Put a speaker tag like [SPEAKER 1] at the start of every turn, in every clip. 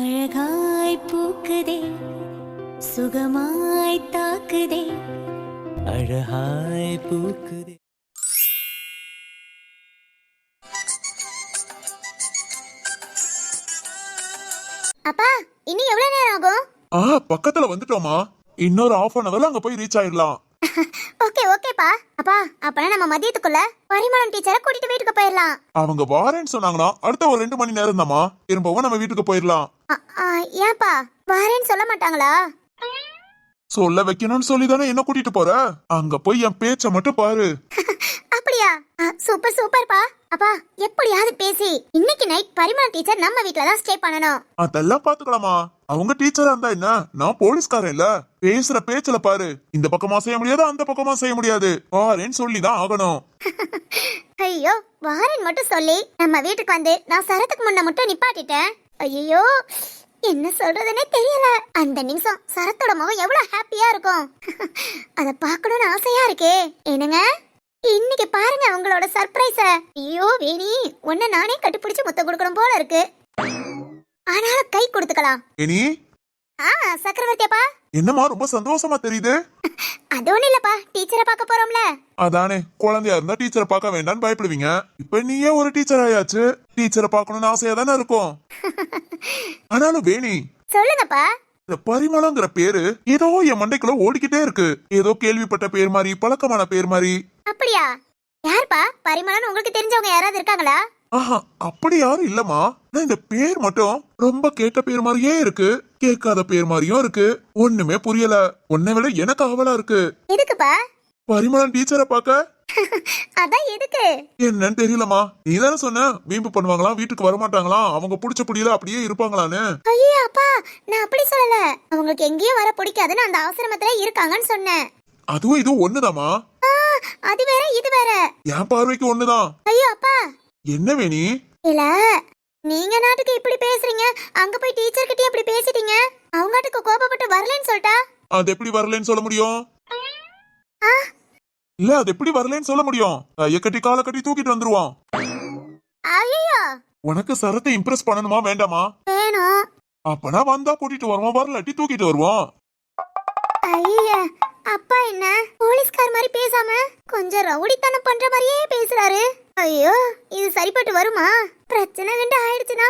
[SPEAKER 1] அழகாய் பூக்குதே சுகமாய் தாக்குதே.
[SPEAKER 2] அழகாய் பூக்குதே.
[SPEAKER 3] அப்பா இன்னும் எவ்வளவு நேரம் ஆகும்?
[SPEAKER 4] ஆ பக்கத்துல வந்துட்டோமா இன்னொரு ஆஃப் அன் ஹவர்ல அங்க போய் ரீச் ஆயிடலாம்.
[SPEAKER 3] ஓகே ஓகேப்பா. அப்பா அப்பனா நம்ம மதியத்துக்குள்ள பரிமாணம் டீச்சரை கூட்டிட்டு வீட்டுக்கு போயிடலாம்
[SPEAKER 4] அவங்க வாரேன்னு சொன்னாங்கன்னா அடுத்த ஒரு ரெண்டு மணி நேரம் தாமா திரும்பவும் நம்ம வீட்டுக்கு போயிடலாம்
[SPEAKER 3] ஏன்பா வாரேன்னு சொல்ல மாட்டாங்களா?
[SPEAKER 4] சொல்ல வைக்கணும்னு சொல்லி தானே என்ன கூட்டிட்டு போற? அங்க போய் என் பேச்ச மட்டும் பாரு.
[SPEAKER 3] சூப்பர் சூப்பர்ப்பா. அப்பா எப்படியாவது பேசி. இன்னைக்கு நைட் பரிமாணம் டீச்சர் நம்ம வீட்ல தான் ஸ்டே பண்ணணும்.
[SPEAKER 4] அதெல்லாம் பாத்துக்கலாமா? அவங்க டீச்சரா இருந்தா என்ன? நான் போலீஸ்காரன் இல்ல. பேசுற பேச்சுல பாரு. இந்த பக்கமா செய்ய முடியாது அந்த பக்கமா செய்ய முடியாது. வாரேன்னு சொல்லி தான் ஆகணும்.
[SPEAKER 3] ஐயோ வாரேன் மட்டும் சொல்லி நம்ம வீட்டுக்கு வந்து நான் சரத்துக்கு முன்ன மட்டும் நிப்பாட்டிட்டேன். ஐயோ என்ன சொல்றதுனே தெரியல. அந்த நிமிஷம் சரத்தோட முகம் எவ்வளவு ஹாப்பியா இருக்கும். அத பார்க்கணும்னு ஆசையா இருக்கே. என்னங்க? இன்னைக்கு பாருங்க உங்களோட சர்ப்ரைஸ ஐயோ வேணி உன்னை நானே கட்டுப்பிடிச்சு முத்த கொடுக்கணும் போல இருக்கு. ஆனாலும் கை கொடுத்துக்கலாம்.
[SPEAKER 4] இனி
[SPEAKER 3] ஆ சக்கரவர்த்தியப்பா
[SPEAKER 4] என்னமா ரொம்ப சந்தோஷமா தெரியுது?
[SPEAKER 3] அது ஒண்ணு இல்லப்பா டீச்சரை பார்க்க போறோம்ல.
[SPEAKER 4] அதானே குழந்தையா இருந்தா டீச்சரை பார்க்க வேண்டாம்னு பயப்படுவீங்க. இப்ப நீயே ஒரு டீச்சர் ஆயாச்சு. டீச்சரை பார்க்கணும்னு ஆசையா தானே இருக்கும். ஆனாலும் வேணி
[SPEAKER 3] சொல்லுங்கப்பா.
[SPEAKER 4] இந்த பரிமளங்கிற பேரு ஏதோ என் மண்டைக்குள்ள ஓடிக்கிட்டே இருக்கு. ஏதோ கேள்விப்பட்ட பேர் மாதிரி பழக்கமான பேர் மாதிரி.
[SPEAKER 3] அப்படியா? யாருப்பா? பரிமளன் உங்களுக்கு தெரிஞ்சவங்க யாராவது இருக்காங்களா?
[SPEAKER 4] ஆஹா அப்படி யாரும் இல்லம்மா. ஆனா இந்த பேர் மட்டும் ரொம்ப கேட்ட பேர் மாதிரியே இருக்கு. கேட்காத பேர் மாதிரியும் இருக்கு. ஒண்ணுமே புரியல. உன்னை விட எனக்கு ஆவலா இருக்கு.
[SPEAKER 3] எதுக்குப்பா?
[SPEAKER 4] பரிமளன் டீச்சரை பார்க்க?
[SPEAKER 3] அதான் எதுக்கு?
[SPEAKER 4] என்னன்னு தெரியலமா நீ தானே சொன்ன? வீம்பு பண்ணுவாங்களாம் வீட்டுக்கு வரமாட்டாங்களாம் அவங்க புடிச்ச புடியல அப்படியே இருப்பாங்களான்னு.
[SPEAKER 3] ஐயோ அப்பா நான் அப்படி சொல்லல. அவங்களுக்கு எங்கேயும் வர பிடிக்காதுன்னு அந்த ஆசிரமத்துல இருக்காங்கன்னு சொன்னேன்.
[SPEAKER 4] அதுவும் இது ஒண்ணுதாம்மா?
[SPEAKER 3] ஆ, அது வேற இது வேற.
[SPEAKER 4] என் பார்வைக்கு ஒண்ணுதான்.
[SPEAKER 3] ஐயோ அப்பா.
[SPEAKER 4] என்ன வேணி?
[SPEAKER 3] இல்ல நீங்க நாட்டுக்கு இப்படி பேசுறீங்க அங்க போய் டீச்சர் கிட்டே இப்படி பேசிட்டீங்க அவங்க நாட்டுக்கு கோபப்பட்டு வரலன்னு சொல்லிட்டா?
[SPEAKER 4] அது எப்படி வரலன்னு சொல்ல முடியும்?
[SPEAKER 3] ஆ,
[SPEAKER 4] இல்ல அது எப்படி வரலன்னு சொல்ல முடியும்? கைய காலை கட்டி தூக்கிட்டு வந்துருவான்.
[SPEAKER 3] ஐயோ
[SPEAKER 4] உனக்கு சரத்தை இம்ப்ரெஸ் பண்ணணுமா வேண்டாமா?
[SPEAKER 3] வேணும்
[SPEAKER 4] அப்பனா வந்தா கூட்டிட்டு வருவோம் வரலாட்டி தூக்கிட்டு வருவோம்
[SPEAKER 3] ஐயா. அப்பா என்ன? போலீஸ்கார் மாதிரி பேசாம கொஞ்சம் ரவுடித்தனம் பண்ற மாதிரியே பேசுறாரு. ஐயோ இது சரிப்பட்டு வருமா? பிரச்சனை கண்டு ஆயிடுச்சுன்னா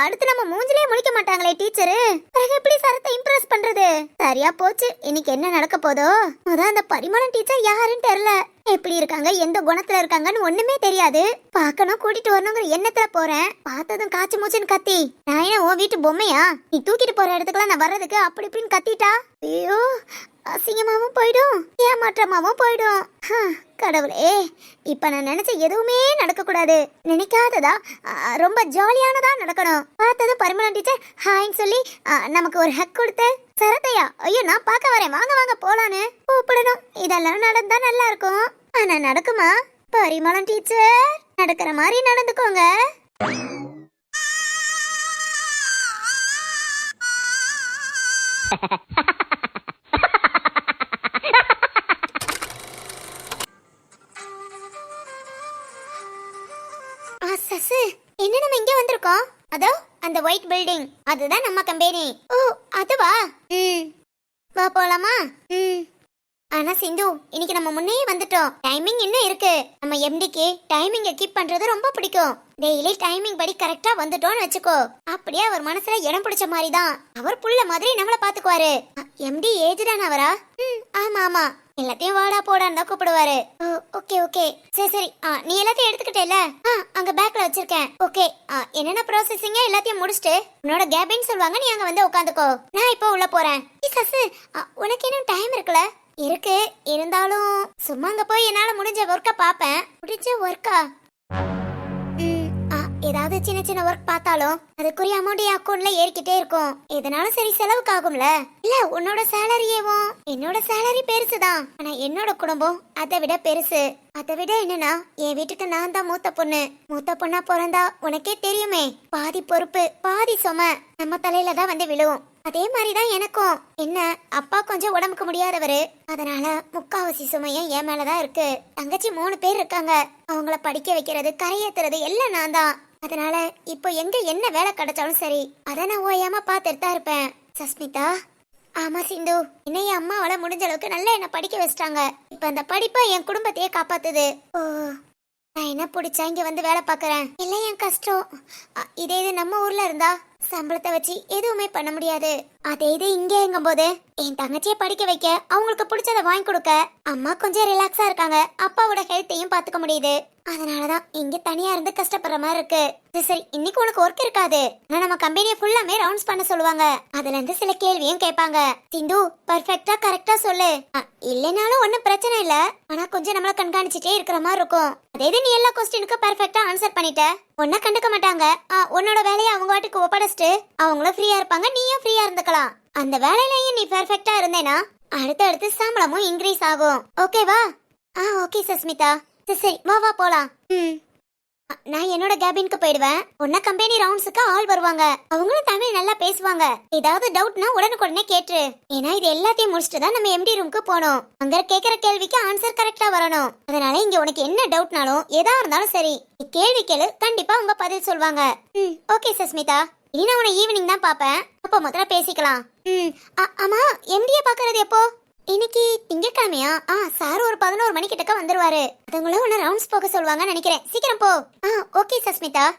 [SPEAKER 3] அடுத்து நம்ம மூஞ்சிலே முழிக்க மாட்டாங்களே டீச்சரு பிறகு எப்படி சரத்தை இம்ப்ரெஸ் பண்றது? சரியா போச்சு. இன்னைக்கு என்ன நடக்க போதோ? அதான் அந்த பரிமாணம் டீச்சர் யாருன்னு தெரியல எப்படி இருக்காங்க? எந்த குணத்துல இருக்காங்கன்னு ஒண்ணுமே தெரியாது. பார்க்கணும் கூட்டிட்டு வரணுங்கிற எண்ணத்துல போறேன். பார்த்ததும் காய்ச்சி மூச்சுன்னு கத்தி. நான் என்ன உன் வீட்டு பொம்மையா? நீ தூக்கிட்டு போற இடத்துக்குலாம் நான் வர்றதுக்கு அப்படி இப்படின்னு கத்திட்டா? ஐயோ அசிங்கமாவும் போயிடும் ஏமாற்றமாவும் போயிடும். கடவுளே இப்ப நான் நினைச்ச எதுவுமே நடக்க கூடாது நினைக்காததா ரொம்ப ஜாலியானதா நடக்கணும். பார்த்ததும் பரிமளம் டீச்சர் ஹாய்ன்னு சொல்லி நமக்கு ஒரு ஹக் கொடுத்து சரத்தையா ஐயோ நான் பார்க்க வரேன் வாங்க வாங்க போலான்னு கூப்பிடணும். இதெல்லாம் நடந்தா நல்லா இருக்கும் ஆனா நடக்குமா? பரிமளம் டீச்சர் நடக்கிற மாதிரி நடந்துக்கோங்க. ஆ, இருக்கோம். அதோ அந்த ஒயிட் பில்டிங் அதுதான் நம்ம கம்பெனி ஓ அதுவா? ம். வா போலாமா? ம். ஆனா சிந்து இன்னைக்கு நம்ம முன்னே வந்துட்டோம். டைமிங் இன்னும் இருக்கு. நம்ம எம்டிக்கு டைமிங்க கீப் பண்றது ரொம்ப பிடிக்கும். டெய்லி டைமிங் படி கரெக்டா வந்துட்டோம்னு வச்சுக்கோ. அப்படியே அவர் மனசுல இடம் பிடிச்ச மாதிரி தான் அவர் புள்ள மாதிரி நம்மள பாத்துக்குவாரு எம்டி ஏஜ் தானே அவரா ம் ஆமா ஆமா. எல்லாத்தையும் வாடா போடான்னு தான் கூப்பிடுவாரு. ஓ ஓகே ஓகே. சரி சரி. ஆ, நீ எல்லாத்தையும் எடுத்துக்கிட்டேல ஆ அங்க பேக்ல வச்சிருக்கேன். ஓகே. ஆ, என்னென்ன ப்ராசஸிங்க எல்லாத்தையும் முடிச்சிட்டு உன்னோட கேபின்னு சொல்லுவாங்க நீ அங்க வந்து உட்காந்துக்கோ நான் இப்போ உள்ள போறேன். சசு உனக்கு இன்னும் டைம் இருக்குல்ல? இருக்கு. இருந்தாலும் சும்மா அங்க போய் என்னால முடிஞ்ச ஒர்க்கை பாப்பேன் முடிஞ்ச ஒர்க்கா ஏதாவது சின்ன சின்ன ஒர்க் பார்த்தாலும் அதுக்குரிய அமௌண்ட் என் அக்கௌண்ட்ல ஏறிக்கிட்டே இருக்கும். இதனால சரி செலவுக்கு ஆகும்ல? இல்ல உன்னோட சேலரியேவும் என்னோட சேலரி பெருசுதான். ஆனா என்னோட குடும்பம் அதை விட பெருசு. அதை விட என்னன்னா என் வீட்டுக்கு நான் தான் மூத்த பொண்ணு. மூத்த பொண்ணா பிறந்தா உனக்கே தெரியுமே. பாதி பொறுப்பு பாதி சும நம்ம தலையில தான் வந்து விழுவும் அதே மாதிரி தான் எனக்கும். என்ன அப்பா கொஞ்சம் உடம்புக்கு முடியாதவரு. அதனால முக்காவாசி சுமையும் என் மேலதான் இருக்கு. தங்கச்சி மூணு பேர் இருக்காங்க. அவங்கள படிக்க வைக்கிறது கரையேத்துறது எல்லாம் நான் தான் அதனால இப்போ எங்க என்ன வேலை கிடைச்சாலும் சரி அதை நான் ஓயாம பார்த்துட்டு தான் இருப்பேன். சஸ்மிதா? ஆமா சிந்து. என்னைய என் அம்மாவால முடிஞ்ச அளவுக்கு நல்லா என்ன படிக்க வச்சிட்டாங்க. இப்ப அந்த படிப்பை என் குடும்பத்தையே காப்பாத்துது. ஓ நான் என்ன பிடிச்சா இங்க வந்து வேலை பாக்குறேன் இல்லை என் கஷ்டம். இதே இது நம்ம ஊர்ல இருந்தா சம்பளத்தை வச்சு எதுவுமே பண்ண முடியாது. அதே இது இங்கேங்கும் போது என் தங்கச்சியை படிக்க வைக்க அவங்களுக்கு பிடிச்சத வாங்கி கொடுக்க. அம்மா கொஞ்சம் ரிலாக்ஸா இருக்காங்க. அப்பாவோட ஹெல்த்தையும் பாத்துக்க முடியுது. அதனாலதான் இங்க தனியா இருந்து கஷ்டப்படுற மாதிரி இருக்கு. இது சரி இன்னைக்கு உனக்கு ஒர்க் இருக்காது. ஆனா நம்ம கம்பெனியை ஃபுல்லாமே ரவுண்ட்ஸ் பண்ண சொல்லுவாங்க. அதுல இருந்து சில கேள்வியும் கேட்பாங்க. சிந்து பர்ஃபெக்டா கரெக்டா சொல்லு. இல்லைனாலும் ஒன்றும் பிரச்சனை இல்ல. ஆனா கொஞ்சம் நம்மள கண்காணிச்சுட்டே இருக்கிற மாதிரி இருக்கும். அதே இது நீ எல்லா கொஸ்டினுக்கு பர்ஃபெக்ட்டா ஆன்சர் பண்ணிட்ட. ஒன்ன கண்டுக்க மாட்டாங்க. ஆ, உன்னோட வேலையை அவங்க வாட்டுக்கு ஒப்படைச்சிட்டு அவங்களும் ஃப்ரீயா இருப்பாங்க. நீயும் ஃப்ரீயா இருந்துக்கலாம். அந்த வேலையிலயும் நீ பெர்ஃபெக்ட்டா இருந்தேனா? அடுத்தடுத்து சம்பளமும் இன்க்ரீஸ் ஆகும். ஓகேவா ஆ ஓகே சஸ்மிதா. சரி வா வா போலாம். ம். நான் என்னோட கேபினுக்கு போயிடுவேன். உன்ன கம்பெனி ரவுண்ட்ஸுக்கு ஆள் வருவாங்க. அவங்களும் தமிழ் நல்லா பேசுவாங்க. ஏதாவது டவுட்னா உடனுக்குடனே கேட்டுரு. ஏன்னா இது எல்லாத்தையும் முடிச்சுட்டு தான் நம்ம எம்டி ரூமுக்கு போகணும் அங்க கேக்குற கேள்விக்கு ஆன்சர் கரெக்டா வரணும். அதனால இங்க உனக்கு என்ன டவுட்னாலும் எதா இருந்தாலும் சரி கேள்வி கேளு கண்டிப்பா உங்க பதில் சொல்வாங்க. ம் ஓகே சஸ்மிதா. இனி நான் உன்னை ஈவினிங் தான் பாப்பேன் அப்ப முதல்ல பேசிக்கலாம். ம் அ- ஆமா எம்டிய பாக்குறது எப்போ? இன்னைக்கு திங்கட்கிழமையா? ஆ சார் ஒரு பதினோரு மணி கிட்டக்க வந்துருவாரு. அதுங்களும் உன்னை ரவுண்ட்ஸ் போக சொல்லுவாங்கன்னு நினைக்கிறேன். சீக்கிரம் போ. ஆ ஓகே சஸ்மிதா.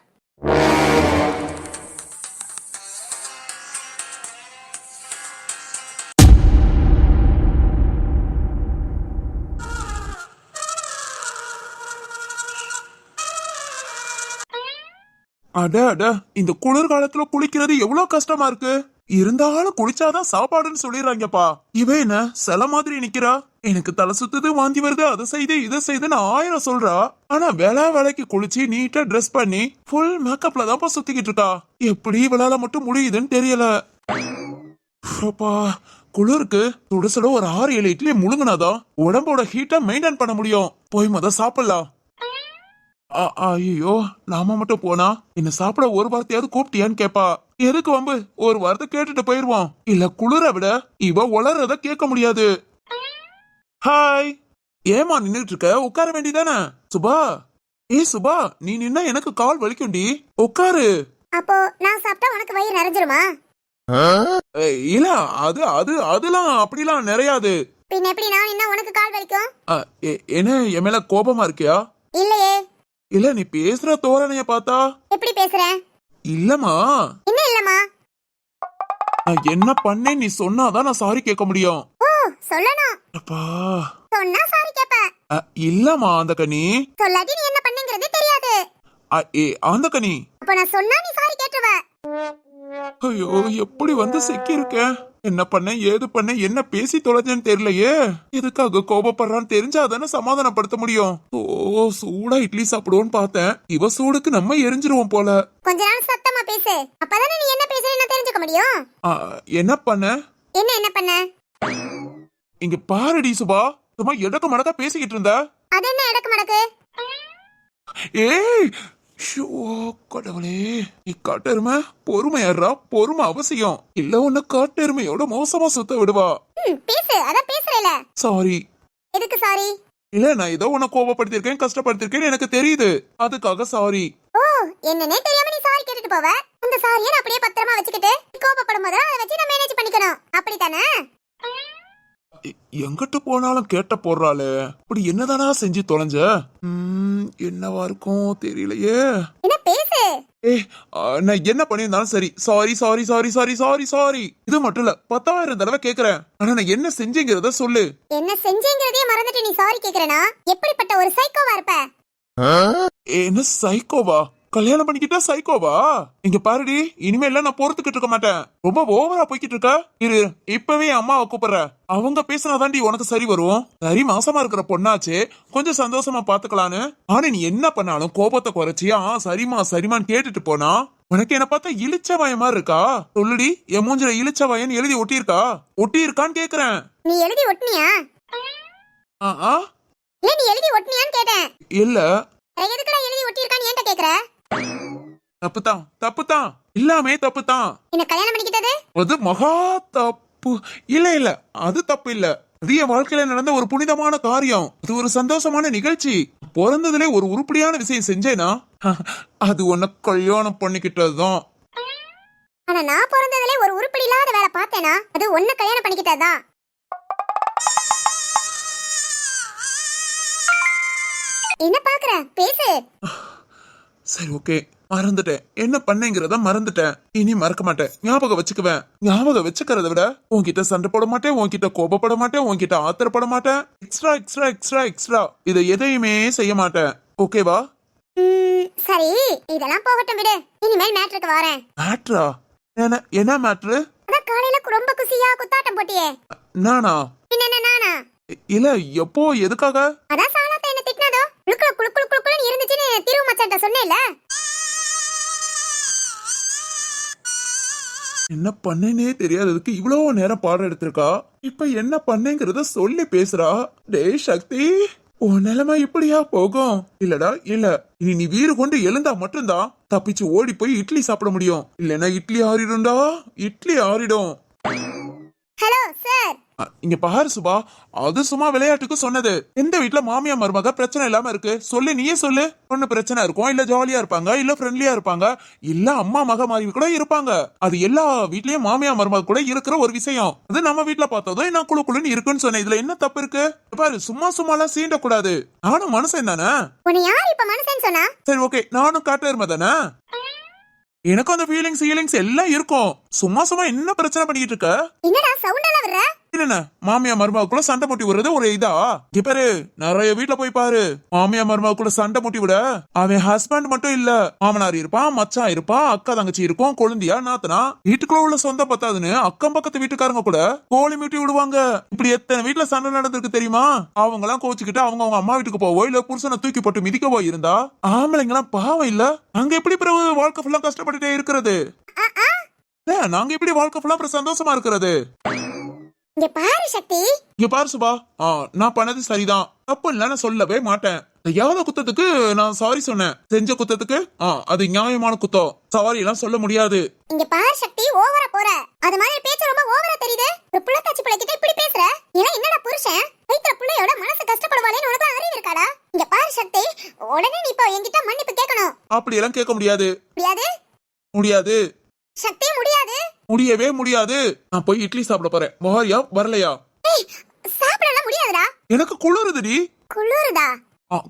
[SPEAKER 4] அட அட இந்த குளிர்காலத்துல குளிக்கிறது எவ்வளவு கஷ்டமா இருக்கு? இருந்தாலும் குளிச்சாதான் சாப்பாடுன்னு சொல்லிடுறாங்கப்பா. இவ என்ன சில மாதிரி நிக்கிறா? எனக்கு தலை சுத்துது வாந்தி வருது அதை செய்து இதை செய்துன்னு ஆயிரம் சொல்றா. ஆனா வேலை வேலைக்கு குளிச்சு நீட்டா ட்ரெஸ் பண்ணி ஃபுல் மேக்கப்ல தான்ப்பா சுத்திக்கிட்டு இருக்கா. எப்படி இவளால மட்டும் முடியுதுன்னு தெரியல. அப்பா குளிருக்கு சுட ஒரு ஆறு ஏழு இட்லி முழுங்கினாதான் உடம்போட ஹீட்டை மெயின்டைன் பண்ண முடியும். போய் மொதல் சாப்பிடலாம். ஐயோ நாம மட்டும் போனா? என்ன சாப்பிட ஒரு வார்த்தையாவது கூப்பிட்டியான்னு கேப்பா. எதுக்கு வம்பு? ஒரு வார்த்தை கேட்டுட்டு போயிருவோம் இல்ல குளிர விட இவ உளறத கேட்க முடியாது. ஹாய் ஏமா நின்னுட்டு இருக்க? உட்கார வேண்டியதானே? சுபா. ஏய் சுபா நீ நின்னா எனக்கு கால் வலிக்கும்டி. உட்காரு.
[SPEAKER 3] அப்போ நான் சாப்பிட்டா உனக்கு வயிறு நிறைஞ்சிருமா?
[SPEAKER 4] இல்ல அது அது அதெல்லாம் அப்படிலாம் நிறையாது.
[SPEAKER 3] பின்ன எப்படி நான் என்ன உனக்கு கால் வலிக்கும்?
[SPEAKER 4] என்ன என் மேல கோபமா இருக்கியா?
[SPEAKER 3] இல்லையே.
[SPEAKER 4] இல்ல நீ பேசுற தோரணைய பார்த்தா?
[SPEAKER 3] எப்படி பேசுறேன்
[SPEAKER 4] இல்லம்மா.
[SPEAKER 3] என்ன இல்லம்மா?
[SPEAKER 4] நான் என்ன பண்ணேன் நீ சொன்னாதான் நான் சாரி கேட்க முடியும்.
[SPEAKER 3] ஓ சொல்லணும்.
[SPEAKER 4] அப்பா.
[SPEAKER 3] சொன்னா சாரி கேப்ப.
[SPEAKER 4] அ, இல்லம்மா அந்த கனி
[SPEAKER 3] சொல்லாட்டி நீ என்ன பண்ணீங்கிறதே தெரியாது.
[SPEAKER 4] அ, ஏ அந்த கனி
[SPEAKER 3] அப்ப நான் சொன்னா நீ சாரி கேட்டுருவ.
[SPEAKER 4] ஐயோ எப்படி வந்து சிக்கி இருக்கேன் என்ன பண்ண ஏது பண்ண என்ன பேசி தொலைஞ்சேன்னு தெரியலையே. எதுக்காக கோபப்படுறான்னு தெரிஞ்சா தானே சமாதானப்படுத்த முடியும். ஓ சூடா இட்லி சாப்பிடுவோன்னு பார்த்தேன். இவ சூடுக்கு நம்ம எரிஞ்சிருவோம் போல.
[SPEAKER 3] கொஞ்ச நாள் சத்தமா பேசு. அப்பதானே நீ என்ன பேசுறேன்னு தெரிஞ்சுக்க முடியும்?
[SPEAKER 4] என்ன பண்ண?
[SPEAKER 3] என்ன என்ன பண்ண?
[SPEAKER 4] இங்க பாருடி சுபா. சும்மா எடக்க மடக்கா பேசிக்கிட்டு இருந்த.
[SPEAKER 3] அது என்ன இடக்கு மடக்கு?
[SPEAKER 4] ஏய் ஷோ கடவுளே. நீ காட்டெருமை பொறுமையாடுறா பொறுமை அவசியம். இல்ல உன்னை காட்டெருமையோட மோசமா சுத்த விடுவா.
[SPEAKER 3] பேசு அதான் பேசுறேல
[SPEAKER 4] சாரி.
[SPEAKER 3] எதுக்கு சாரி?
[SPEAKER 4] இல்ல நான் ஏதோ உன்னை கோபப்படுத்திருக்கேன் கஷ்டப்படுத்திருக்கேன்னு எனக்கு தெரியுது. அதுக்காக சாரி.
[SPEAKER 3] ஓ என்னன்னே தெரியாம நீ சாரி கேட்டுட்டு போவ? அந்த சாரியை நான் அப்படியே பத்திரமா வச்சுக்கிட்டு கோபப்படும் போது அதை வச்சு நான் மேனேஜ் பண்ணிக்கணும். அப்படித்தானே?
[SPEAKER 4] எங்கிட்டு போனாலும் கேட்ட போடுறாளே. இப்படி என்னதானா செஞ்சு தொலைஞ்ச? என்னவா இருக்கும் தெரியலையே. ஆ, நான் என்ன பண்ணியிருந்தாலும் சரி. Sorry sorry sorry sorry sorry sorry இது மட்டும் இல்ல பத்தாயிரம் தடவை கேக்குறேன். ஆனா நான் என்ன செஞ்சேங்கிறத சொல்லு.
[SPEAKER 3] என்ன செஞ்சேங்கிறதே மறந்துட்டு நீ சாரி கேக்குறனா? எப்படிப்பட்ட ஒரு சைக்கோவா இருப்ப?
[SPEAKER 4] என்ன சைக்கோவா கல்யாணம் பண்ணிக்கிட்டா சைக்கோவா இங்க பாருடி இனிமேல நான் பொறுத்துக்கிட்டு இருக்க மாட்டேன். ரொம்ப ஓவரா போய்கிட்டு இருக்க. இரு இப்பவே அம்மாவை கூப்பிடுற. அவங்க பேசினாதாண்டி உனக்கு சரி வரும். சரி மாசமா இருக்கிற பொண்ணாச்சே. கொஞ்சம் சந்தோஷமா பாத்துக்கலான்னு. ஆனா நீ என்ன பண்ணாலும் கோபத்தை குறைச்சி ஆ சரிமா சரிமான்னு கேட்டுட்டு போனா உனக்கு என்ன பார்த்தா இழிச்ச வாய மாதிரி இருக்கா? சொல்லுடி என் மூஞ்சில இழிச்ச வாயன்னு எழுதி ஒட்டியிருக்கா? ஒட்டி இருக்கான்னு கேக்குறேன்.
[SPEAKER 3] நீ எழுதி ஒட்டினியா?
[SPEAKER 4] ஆ ஆ.
[SPEAKER 3] நீ எழுதி ஒட்டினியான்னு கேட்டேன்?
[SPEAKER 4] இல்ல.
[SPEAKER 3] எதுக்குடா எழுதி ஒட்டியிருக்கான்னு ஏன்ட்ட கேக்குற?
[SPEAKER 4] தப்புதான் தப்புதான் எல்லாமே தப்புதான்
[SPEAKER 3] என்ன கல்யாணம் பண்ணிக்கிட்டது?
[SPEAKER 4] அது மகா தப்பு. இல்ல இல்ல அது தப்பு இல்ல. அது என் வாழ்க்கையில நடந்த ஒரு புனிதமான காரியம். அது ஒரு சந்தோஷமான நிகழ்ச்சி. பிறந்ததுலே ஒரு உருப்படியான விஷயம் செஞ்சேனா? அது உன்னை கல்யாணம் பண்ணிக்கிட்டதுதான்.
[SPEAKER 5] ஆனா நான் பிறந்ததுல ஒரு உருப்படி இல்லாத வேலை பார்த்தேனா? அது ஒண்ணு கல்யாணம் பண்ணிக்கிட்டதா? என்ன பாக்குற பேசு.
[SPEAKER 4] சரி ஓகே மறந்துட்டேன். என்ன பண்ணேங்கிறத மறந்துட்டேன். இனி மறக்க மாட்டேன். ஞாபகம் வச்சுக்குவேன். ஞாபகம் வச்சுக்கிறத விட உன்கிட்ட சண்டை போட மாட்டேன் உன்கிட்ட கோபப்பட மாட்டேன் உன்கிட்ட ஆத்திரப்பட மாட்டேன். எக்ஸ்ட்ரா எக்ஸ்ட்ரா எக்ஸ்ட்ரா எக்ஸ்ட்ரா இதை எதையுமே செய்ய மாட்டேன். ஓகேவா
[SPEAKER 5] சரி. இதெல்லாம் போகட்டும் விடு. இனிமேல் மேட்ருக்கு வரேன்.
[SPEAKER 4] மேட்ரா என்ன என்ன மேட்ரு
[SPEAKER 5] அதான் காலையில ரொம்ப குசியா குத்தாட்டம் போட்டியே.
[SPEAKER 4] நானா?
[SPEAKER 5] பின்ன நானா?
[SPEAKER 4] இல்ல எப்போ எதுக்காக?
[SPEAKER 5] அதான் குளு என்ன குளு குளு இருந்துச்சுன்னு திரு மச்சான்ட்ட சொன்னேன்ல.
[SPEAKER 4] என்ன பண்ணேனே தெரியாததுக்கு இவ்வளவு நேரம் பாடம் எடுத்திருக்கா? இப்ப என்ன பண்ணேங்கிறத சொல்லி பேசுறா. டேய் சக்தி உன் நிலைமை இப்படியா போகும்? இல்லடா இல்ல. இனி நீ வீடு கொண்டு எழுந்தா மட்டும்தான் தப்பிச்சு ஓடி போய் இட்லி சாப்பிட முடியும். இல்லைன்னா இட்லி ஆறிடும்டா. இட்லி ஆறிடும். இங்க பாரு சுபா அது சும்மா விளையாட்டுக்கு சொன்னது. எந்த வீட்ல மாமியா மருமக பிரச்சனை இல்லாம இருக்கு? சொல்லு நீயே சொல்லு. ஒண்ணு பிரச்சனை இருக்கும் இல்ல ஜாலியா இருப்பாங்க இல்ல ஃப்ரெண்ட்லியா இருப்பாங்க இல்ல அம்மா மக மாதிரி கூட இருப்பாங்க. அது எல்லா வீட்லயும் மாமியா மருமக கூட இருக்கிற ஒரு விஷயம். அது நம்ம வீட்ல பார்த்ததும் நான் குழு குழுன்னு இருக்குன்னு சொன்னேன். இதுல என்ன தப்பு இருக்கு? பாரு சும்மா சும்மா எல்லாம் சீண்ட கூடாது நானும் மனுஷன் தானே சரி ஓகே நானும் காட்டு தானே? எனக்கும் அந்த ஃபீலிங்ஸ் ஃபீலிங்ஸ் எல்லாம் இருக்கும். சும்மா சும்மா என்ன பிரச்சனை பண்ணிட்டு இருக்க?
[SPEAKER 5] என்னடா சவுண்ட் எல்லாம் வர்ற
[SPEAKER 4] என்ன மாமியா மருமகளுக்குள்ள சண்டை முட்டி விடுறது ஒரு இதா? பாரு நிறைய வீட்ல போய் பாரு. மாமியா மருமகளுக்குள்ள சண்டை முட்டி விட அவன் ஹஸ்பண்ட் மட்டும் இல்ல மாமனார் இருப்பான் மச்சான் இருப்பான் அக்கா தங்கச்சி இருக்கும் கொழுந்தியா நாத்தனா வீட்டுக்குள்ள உள்ள சொந்த பத்தாதுன்னு அக்கம் பக்கத்து வீட்டுக்காரங்க கூட கோழி மீட்டி விடுவாங்க. இப்படி எத்தனை வீட்ல சண்டை நடந்திருக்கு தெரியுமா? அவங்க எல்லாம் கோச்சுக்கிட்டு அவங்க அவங்க அம்மா வீட்டுக்கு போவோ இல்ல புருஷனை தூக்கி போட்டு மிதிக்கவோ இருந்தா? ஆம்பளைங்க எல்லாம் பாவம் இல்ல. அங்க எப்படி பிறகு வாழ்க்கை ஃபுல்லா கஷ்டப்பட்டுட்டே இருக்கிறது? நாங்க எப்படி வாழ்க்கை ஃபுல்லா சந்தோஷமா இருக்கிறது?
[SPEAKER 5] இங்க பாரு சக்தி.
[SPEAKER 4] இங்க பாரு சுபா. ஆ, நான் பண்ணது சரிதான். தப்பு இல்ல நான் சொல்லவே மாட்டேன். செய்யாத குத்தத்துக்கு நான் சாரி சொன்னேன். செஞ்ச குத்தத்துக்கு? ஆ அது நியாயமான குத்தம். சாரி எல்லாம் சொல்ல முடியாது.
[SPEAKER 5] இங்க பாரு சக்தி ஓவரா போற. அது மாதிரி பேச்சு ரொம்ப ஓவரா தெரியுது. ஒரு புள்ளத்தாச்சி பிள்ளைகிட்ட இப்படி பேசுற? ஏன்னா என்னடா புருஷன்? வயிற்றுல புள்ளையோட மனசு கஷ்டப்படுவாளேன்னு உனக்கு அறிவு இருக்காடா? இங்க பாரு சக்தி உடனே நீ இப்போ என்கிட்ட மன்னிப்பு கேட்கணும்.
[SPEAKER 4] அப்படி எல்லாம் கேட்க முடியாது.
[SPEAKER 5] முடியாது?
[SPEAKER 4] முடியாது.
[SPEAKER 5] சக்தி
[SPEAKER 4] முடியவே முடியாது. நான் போய் இட்லி சாப்பிட போறேன். மோரியா வரலையா?
[SPEAKER 5] சாப்பிடலாம் முடியாதுடா.
[SPEAKER 4] எனக்கு குளிருதுடி.
[SPEAKER 5] குளிருதா?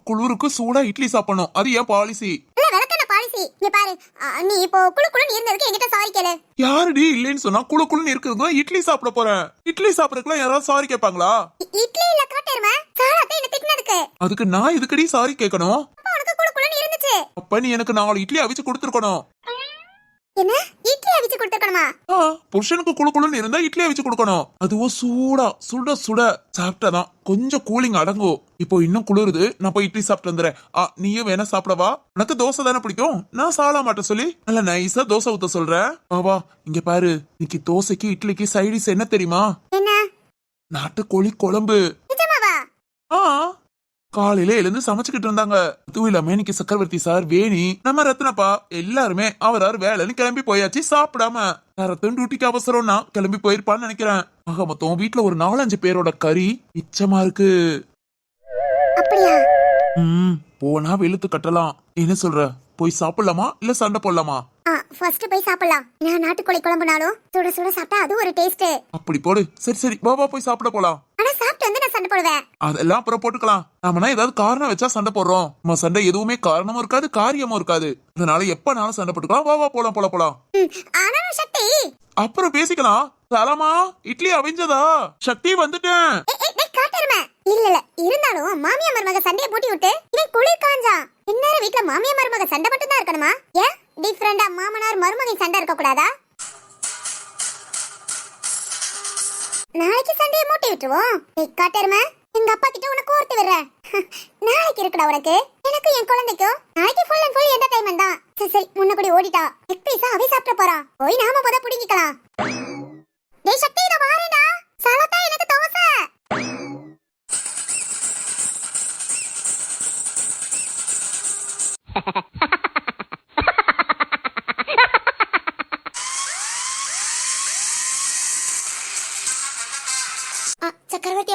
[SPEAKER 4] குளிருக்கு சூடா இட்லி சாப்பிடணும். அது ஏன் பாலிசி
[SPEAKER 5] நீ இப்போ குளு குளுன்னு இருந்ததுக்கு என்கிட்ட சாரி கேளு.
[SPEAKER 4] யாருடி இல்லைன்னு சொன்னா குளு குளுன்னு இருக்கிறது இட்லி சாப்பிட போறேன். இட்லி சாப்பிடறதுக்குலாம் யாராவது சாரி கேட்பாங்களா?
[SPEAKER 5] இட்லி இல்ல காட்டேருமா? சாலாத்தை என்ன திட்டினதுக்கு?
[SPEAKER 4] அதுக்கு நான் இதுக்கடி சாரி கேட்கணும்?
[SPEAKER 5] உனக்கு குளு குளுன்னு இருந்துச்சு.
[SPEAKER 4] அப்ப நீ எனக்கு நாலு இட்லி அவிச்சு கொடுத்துருக்கணும்.
[SPEAKER 5] என்ன? இட்லி அவிச்சு கொடுத்துருக்கணுமா?
[SPEAKER 4] ஆ, புருஷனுக்கு குளு குளுன்னு இருந்தா இட்லியை வச்சு கொடுக்கணும். அதுவும் சூடா சுட சுட சாப்பிட்டாதான் கொஞ்சம் கூலிங் அடங்கும் இப்போ இன்னும் குளிருது. நான் போய் இட்லி சாப்பிட்டு வந்துடுறேன். ஆ நீயும் வேணா சாப்பிடவா உனக்கு தோசை தானே பிடிக்கும்? நான் சாலா மாட்ட சொல்லி. நல்லா நைஸா தோசை ஊத்த சொல்றேன் வா இங்க பாரு. இன்னைக்கு தோசைக்கு இட்லிக்கு சைடிஸ் என்ன தெரியுமா? நாட்டுக்கோழி குழம்பு. ஆ. காலையில எழுந்து சமைச்சுக்கிட்டு இருந்தாங்க. அதுவும் இல்லாம இன்னைக்கு சக்கரவர்த்தி சார் வேணி நம்ம ரத்னப்பா எல்லாருமே அவரார் வேலைன்னு கிளம்பி போயாச்சு சாப்பிடாம. ரத்தன் டியூட்டிக்கு அவசரம்னா கிளம்பி போயிருப்பான்னு நினைக்கிறேன். ஆக மொத்தம் வீட்டுல ஒரு நாலஞ்சு பேரோட கறி மிச்சமா இருக்கு.
[SPEAKER 5] அப்படியா?
[SPEAKER 4] ம் போனா வெளுத்து கட்டலாம். என்ன சொல்ற? போய் சாப்பிடலாமா? இல்ல சண்டை போடலாமா?
[SPEAKER 5] ஃபர்ஸ்ட் போய் சாப்பிடலாம். நான் நாட்டுக்கோழி குழம்புனாலும் சுட சுட சாப்பிட்டா அது ஒரு டேஸ்ட்
[SPEAKER 4] அப்படி போடு. சரி சரி வா போய் சாப்பிட போலாம்.
[SPEAKER 5] ஆனா சாப்பிட்டு வந்து நான் சண்டை போடுவேன்.
[SPEAKER 4] அதெல்லாம் அப்புறம் போட்டுக்கலாம். நாமனா ஏதாவது காரணம் வச்சா சண்டை போடுறோம். நம்ம சண்டை எதுவுமே காரணமும் இருக்காது காரியமும் இருக்காது. அதனால எப்பனாலும் சண்டை போட்டுக்கலாம். வா வா போலாம் போலாம் போலாம்.
[SPEAKER 5] ஆனாலும் சக்தி.
[SPEAKER 4] அப்புறம் பேசிக்கலாம். சலாமா இட்லி அவிஞ்சதா? சக்தி வந்துட்டேன்.
[SPEAKER 5] இல்ல இல்ல இருந்தாலும் மாமியா மருமக சண்டைய போட்டி விட்டு இவன் குளிர் காஞ்சான். இந்நேரம் வீட்ல மாமியா மருமக சண்டை மட்டும் தான் இருக்கணுமா? ஏன்? டிஃபரெண்டா மாமனார் மருமகன் சண்டை இருக்க கூடாதா? நாளைக்கு மூட்டி விட்டுருவோம். நீ காட்டெருமை எங்க அப்பா கிட்ட உனக்கு கோர்த்து விடுறேன் நாளைக்கு இருக்குடா உனக்கு. எனக்கு என் குழந்தைக்கும் நாளைக்கு ஃபுல் அண்ட் ஃபுல் என்டர்டைன்மெண்ட் தான். சரி சரி கூடி ஓடிட்டா. எக் பீஸா அவை சாப்பிட போறான் போய் நாம முத புடிங்கிக்கலாம். டேய் சக்தி இத வாரேடா சலத்தா எனக்கு தோசை. ha ha
[SPEAKER 3] ha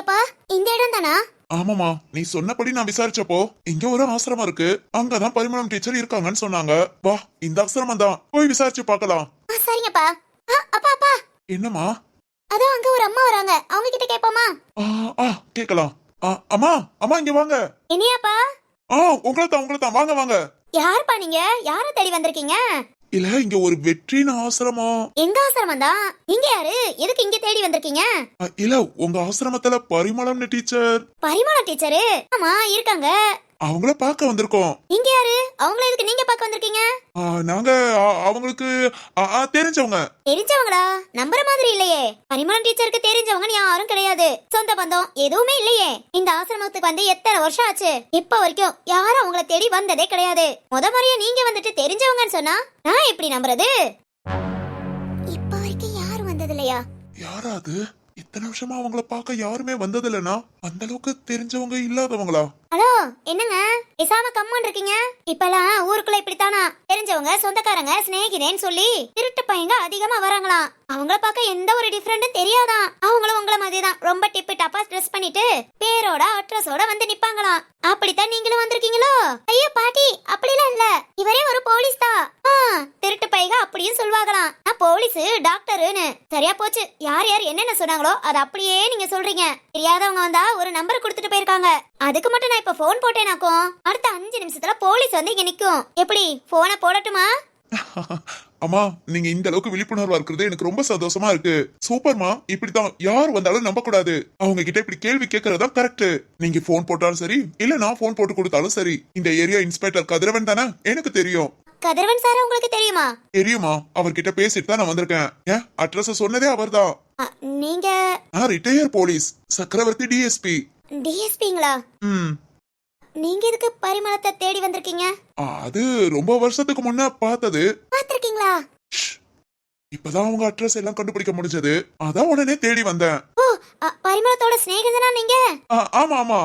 [SPEAKER 3] அப்பா இந்த இடம் தானா?
[SPEAKER 4] ஆமாமா நீ சொன்னபடி நான் விசாரிச்சப்போ இங்க ஒரு ஆசிரமம் இருக்கு. அங்கதான் பரிமளம் டீச்சர் இருக்காங்கன்னு சொன்னாங்க. வா இந்த ஆசிரமம் தான். போய் விசாரிச்சு பார்க்கலாம்.
[SPEAKER 3] சரிங்கப்பா. அப்பா அப்பா.
[SPEAKER 4] என்னம்மா?
[SPEAKER 3] அதோ அங்க ஒரு அம்மா வராங்க. அவங்க கிட்ட கேட்போமா
[SPEAKER 4] ஆ கேக்கலாம் அம்மா அம்மா இங்க வாங்க.
[SPEAKER 3] என்னையாப்பா?
[SPEAKER 4] ஆ உங்களை தான் உங்களை தான் வாங்க வாங்க.
[SPEAKER 3] யாருப்பா நீங்க? யார தேடி வந்திருக்கீங்க?
[SPEAKER 4] இல்ல இங்க ஒரு வெற்றின் ஆசிரமம்.
[SPEAKER 3] எங்க ஆசிரமம் தான் நீங்க யாரு? எதுக்கு இங்க தேடி வந்திருக்கீங்க?
[SPEAKER 4] இல்ல உங்க ஆசிரமத்துல பரிமளம்னு டீச்சர்.
[SPEAKER 3] பரிமள டீச்சரு? ஆமா இருக்காங்க.
[SPEAKER 4] அவங்கள பார்க்க வந்திருக்கோம்.
[SPEAKER 3] நீங்க யாரு? அவங்கள எதுக்கு நீங்க பார்க்க வந்திருக்கீங்க?
[SPEAKER 4] நாங்க அவங்களுக்கு தெரிஞ்சவங்க.
[SPEAKER 3] தெரிஞ்சவங்களா? நம்புற மாதிரி இல்லையே. பரிமளம் டீச்சருக்கு தெரிஞ்சவங்க யாரும் கிடையாது. சொந்த பந்தம் எதுவுமே இல்லையே. இந்த ஆசிரமத்துக்கு வந்து எத்தனை வருஷம் ஆச்சு? இப்ப வரைக்கும் யாரும் அவங்கள தேடி வந்ததே கிடையாது. முத முறையா நீங்க வந்துட்டு தெரிஞ்சவங்கன்னு சொன்னா நான் எப்படி நம்புறது? இப்ப வரைக்கும் யாரும் வந்தது இல்லையா
[SPEAKER 4] யாராது இத்தனை வருஷமா அவங்கள பார்க்க யாருமே வந்ததில்லைனா? அந்த அளவுக்கு தெரிஞ்சவங்க இல்லாதவங்களா?
[SPEAKER 3] ஹலோ என்னங்க? பேசாம கம்மான் இருக்கீங்க? இப்பெல்லாம் ஊருக்குள்ள இப்படித்தானா? தெரிஞ்சவங்க சொந்தக்காரங்க சிநேகிதேன்னு சொல்லி திருட்டு பையங்க அதிகமா வராங்களாம். அவங்கள பார்க்க எந்த ஒரு டிஃபரெண்டும் தெரியாதான் அவங்களும் உங்கள மாதிரி தான் ரொம்ப டிப்பு டப்பா ட்ரெஸ் பண்ணிட்டு பேரோட அட்ரஸோட வந்து நிப்பாங்களாம். அப்படித்தான் நீங்களும் வந்திருக்கீங்களோ? ஐயோ பாட்டி அப்படிலாம் இல்ல. இவரே ஒரு போலீஸ் தான். ஆ, திருட்டு பையங்க அப்படியும் சொல்வாங்களாம். நான் போலீஸ் டாக்டருன்னு சரியா போச்சு. யார் யார் என்னென்ன சொன்னாங்களோ அதை அப்படியே நீங்க சொல்றீங்க. தெரியாதவங்க வந்தா ஒரு நம்பர் கொடுத்துட்டு போயிருக்காங்க. அதுக்கு மட்டும் நான் இப்ப போன் போட்டேனாக்கும் அடுத்த அஞ்சு நிமிஷத்துல போலீஸ் வந்து இங்க நிக்கும். எப்படி? போனை போடட்டுமா?
[SPEAKER 4] அம்மா நீங்க இந்த அளவுக்கு விழிப்புணர்வா இருக்கிறது எனக்கு ரொம்ப சந்தோஷமா இருக்கு. சூப்பர்மா இப்படித்தான் யார் வந்தாலும் நம்ப கூடாது அவங்க கிட்ட இப்படி கேள்வி கேட்கறதா கரெக்ட் நீங்க போன் போட்டாலும் சரி இல்ல நான் போன் போட்டு கொடுத்தாலும் சரி இந்த ஏரியா இன்ஸ்பெக்டர் கதிரவன் தானே? எனக்கு தெரியும்.
[SPEAKER 3] கதிரவன் சார் உங்களுக்கு தெரியுமா?
[SPEAKER 4] தெரியுமா அவர்கிட்ட பேசிட்டு தான் நான் வந்திருக்கேன். ஏன் அட்ரஸ் சொன்னதே அவர்தான்.
[SPEAKER 3] நீங்க
[SPEAKER 4] நான் ரிட்டையர் போலீஸ் சக்கரவர்த்தி டிஎஸ்பி
[SPEAKER 3] டிஎஸ்பிங்களா
[SPEAKER 4] ம்.
[SPEAKER 3] நீங்க எதுக்கு பரிமளத்தை தேடி வந்திருக்கீங்க?
[SPEAKER 4] அது ரொம்ப வருஷத்துக்கு முன்ன பார்த்தது.
[SPEAKER 3] பாத்திருக்கீங்களா.
[SPEAKER 4] இப்பதான் அவங்க அட்ரஸ் எல்லாம் கண்டுபிடிக்க முடிஞ்சது. அதான் உடனே தேடி வந்தேன்.
[SPEAKER 3] ஓ பரிமளத்தோட சிநேகிதனா நீங்க?
[SPEAKER 4] ஆமா ஆமா.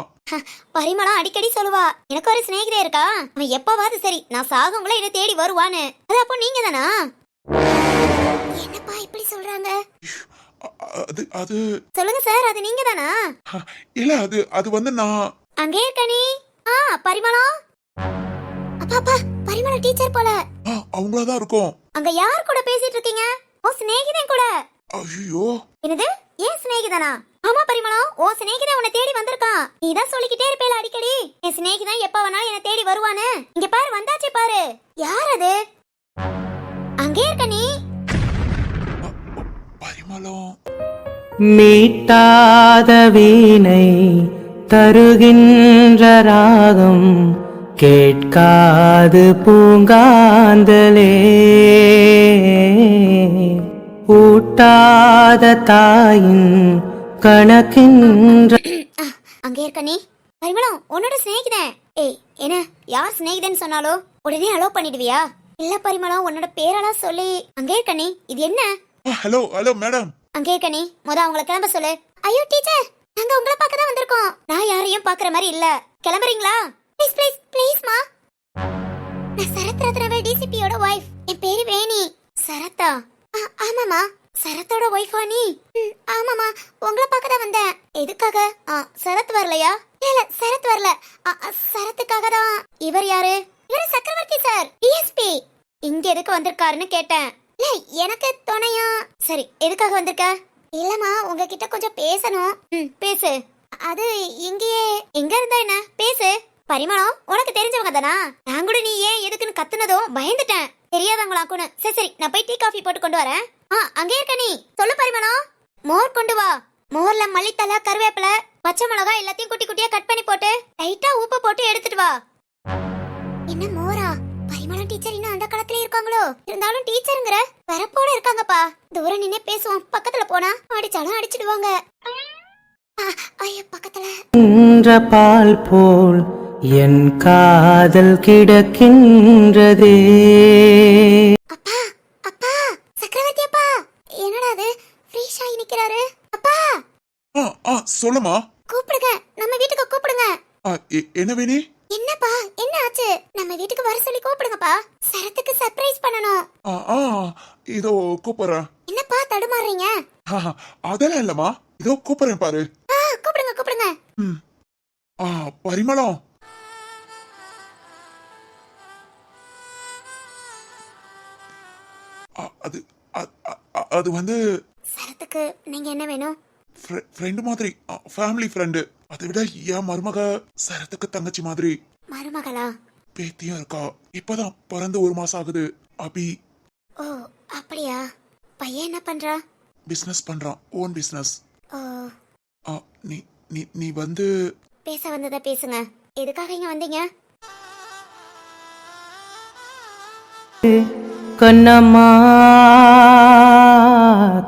[SPEAKER 3] பரிமளம் அடிக்கடி சொல்லுவா. எனக்கு ஒரு சிநேகிதே இருக்கா? அவன் எப்பவாது சரி நான் சாகுங்கள என்ன தேடி வருவான்னு. அது அப்போ நீங்க தானா என்னப்பா இப்படி சொல்றாங்க?
[SPEAKER 4] அது அது
[SPEAKER 3] சொல்லுங்க சார் அது நீங்க தானா
[SPEAKER 4] இல்ல அது அது வந்து நான்
[SPEAKER 3] அங்கே இருக்க நீ. ஆ பரிமளம். அப்பா அப்பா பரிமளம் டீச்சர் போல.
[SPEAKER 4] ஆ, அவங்களதான் இருக்கும்.
[SPEAKER 3] அங்க யார் கூட பேசிட்டு இருக்கீங்க? ஓ சிநேகிதன் கூட.
[SPEAKER 4] ஐயோ.
[SPEAKER 3] என்னது? ஏன் சிநேகிதனா? ஆமா பரிமளம். ஓ சிநேகிதன் உன்னை தேடி வந்திருக்கான். நீ தான் சொல்லிக்கிட்டே இருப்பேல அடிக்கடி. என் சிநேகிதன் எப்ப வேணாலும் என்ன தேடி வருவான்னு இங்க பாரு வந்தாச்சே பாரு. யார் அது? அங்கே இருக்க நீ.
[SPEAKER 4] பரிமளம்
[SPEAKER 1] மீட்டாத வீணை தருகின்ற ராகம் கேட்காது பூங்காந்தலே. ஊட்டாத தாயின் கணக்கின்ற
[SPEAKER 3] அங்கே இருக்க நீ. பரிமளம் உன்னோட சிநேகிதன். ஏய் என்ன யார் சிநேகிதன் சொன்னாலோ? உடனே அலோ பண்ணிடுவியா? இல்ல பரிமளம் உன்னோட பேரெல்லாம் சொல்லி அங்கே இருக்க நீ. இது என்ன?
[SPEAKER 4] ஹலோ ஹலோ மேடம்
[SPEAKER 3] அங்கே இருக்க நீ. முத அவங்கள கிளம்ப சொல்லு. ஐயோ டீச்சர் நாங்க உங்களை பார்க்க தான் வந்திருக்கோம். நான் யாரையும் பார்க்குற மாதிரி இல்ல. கிளம்புறீங்களா? ப்ளீஸ் ப்ளீஸ் ப்ளீஸ்மா நான் சரத் ரத்னவே டிசிபியோட ஒய்ஃப் என் பேரு வேணி. சரத்தா. ஆ, ஆமாமா சரத்தோட ஒய்ஃபா நீ? ஆமாமா உங்களை பார்க்க தான் வந்தேன். எதுக்காக? ஆ, சரத் வரலையா? இல்ல சரத் வரல. ஆ, ஆ, சரத்துக்காக தான். இவர் யாரு? இவர் சக்கரவர்த்தி சார் டிஎஸ்பி இங்க எதுக்கு வந்திருக்காருன்னு கேட்டேன். எனக்கு துணையா? சரி எதுக்காக வந்திருக்க? இல்லம்மா உங்ககிட்ட கொஞ்சம் பேசணும். ம் பேசு. அது இங்கேயே எங்க இருந்தா என்ன? பேசு. பரிமளம் உனக்கு தெரிஞ்சவங்க தானா? நான் கூட நீ ஏன் எதுக்குன்னு கத்துனதும் பயந்துட்டேன். தெரியாதவங்களாக்குன்னு. சரி சரி நான் போய் டீ காஃபி போட்டு கொண்டு வரேன். ஆ அங்கே இருக்க நீ. சொல்லு பரிமளம். மோர் கொண்டு வா. மோர்ல மல்லித்தலை கருவேப்பிலை பச்சை மிளகாய் எல்லாத்தையும் குட்டி குட்டியா கட் பண்ணி போட்டு லைட்டா உப்பு போட்டு எடுத்துட்டு வா. என்ன இருக்காங்களோ? இருந்தாலும் டீச்சருங்கிற வரப்போட இருக்காங்கப்பா. தூரம் நின்னே பேசுவோம். பக்கத்துல போனா அடிச்சாலும் அடிச்சிடுவாங்க. ஆ, ஐயோ பக்கத்துல.
[SPEAKER 1] என்ற பால் போல் என் காதல் கிடக்கின்றதே.
[SPEAKER 3] அப்பா அப்பா சக்கரவர்த்தி அப்பா. என்னடா அது? ஃப்ரீஷாகி நிக்கிறாரு. அப்பா!
[SPEAKER 4] ஆ ஆ சொல்லுமா
[SPEAKER 3] கூப்பிடுங்க. நம்ம வீட்டுக்கு கூப்பிடுங்க.
[SPEAKER 4] என்ன வேணி?
[SPEAKER 3] ஆச்சு. நம்ம வீட்டுக்கு வர சொல்லி கூப்பிடுங்கப்பா. சரத்துக்கு சர்ப்ரைஸ் பண்ணணும்.
[SPEAKER 4] ஆ ஆ இதோ கூப்பிடுறேன்.
[SPEAKER 3] என்னப்பா தடுமாறுறீங்க?
[SPEAKER 4] அதெல்லாம் இல்லம்மா. இதோ கூப்பிடுறேன் பாரு.
[SPEAKER 3] ஆ கூப்பிடுங்க
[SPEAKER 4] ம். ஆ பரிமளம். அது அது வந்து
[SPEAKER 3] சரத்துக்கு நீங்க என்ன வேணும்?
[SPEAKER 4] ஃப்ரெண்டு மாதிரி. Family friend. அதை விட என் மருமக சரத்துக்கு தங்கச்சி மாதிரி.
[SPEAKER 3] மருமகளா?
[SPEAKER 4] பேத்தியும் இருக்கா? இப்பதான் பிறந்து ஒரு மாசம் ஆகுது. அபி.
[SPEAKER 3] ஓ அப்படியா? பையன் என்ன பண்றா?
[SPEAKER 4] பிசினஸ் பண்றான். ஓன் பிசினஸ்
[SPEAKER 3] ஓ.
[SPEAKER 4] நீ நீ நீ வந்து
[SPEAKER 3] பேச வந்ததை பேசுங்க. எதுக்காக இங்க வந்தீங்க?
[SPEAKER 1] கண்ணம்மா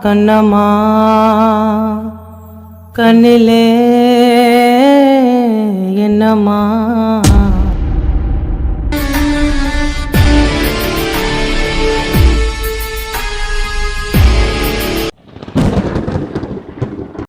[SPEAKER 1] கண்ணம்மா கண்ணிலே என்னம்மா?